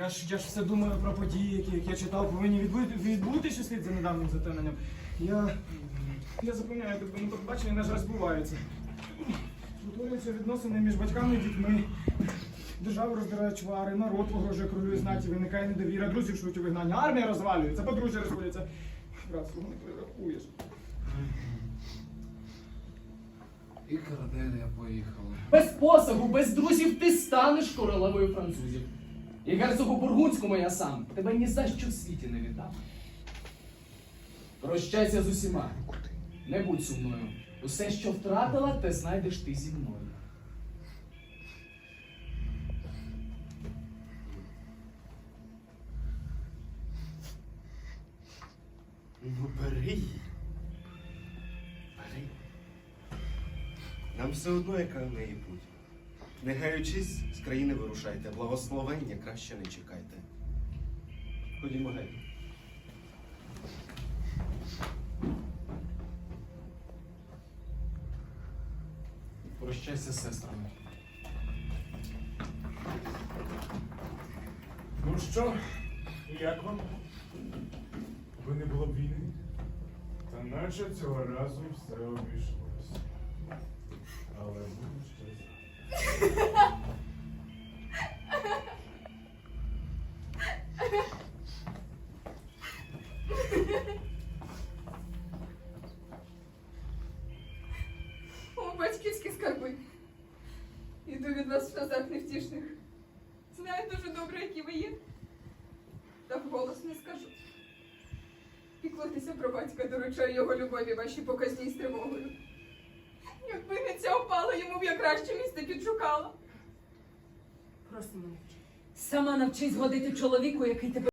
Я ж, я ж все думаю про події, які, які я читав, повинні відбути, відбутися слід за недавнім затемненням. Я, я запевняю тебе, ну побачення, на жаль, збуваються. Утворюються відносини між батьками і дітьми. Державу роздирають чвари, народ погрожує королю і знаті, виникає недовіра, друзів шлють у вигнання, армія розвалюється, подружжя розходяться. Брат, свого не перерахуєш. І Корделія поїхала. Без посагу, без друзів ти станеш королевою французів. І герцогу Бургундському я сам тебе ні за що в світі не віддам. Прощайся з усіма. Не будь сумною. Усе, що втратила, те знайдеш ти зі мною. Ну бери її. Бери. Нам все одно, яка в неї путь. Не гаючись, з країни вирушайте, благословення краще не чекайте. Ходімо геть. Прощайся з сестрами. Ну що, як вам? Ви не було б війни? Та наче цього разу все обійшлося. О, батьківські скарби. Іду від вас в сльозах невтішних. Знаю дуже добре, які ви є. Та вголос не скажу. Піклуйтеся про батька, доручаю його любові вашій показній з тривогою. Якби не ця йому б я краще місце підшукала. Просимо мене. Сама навчись годити чоловіку, який тебе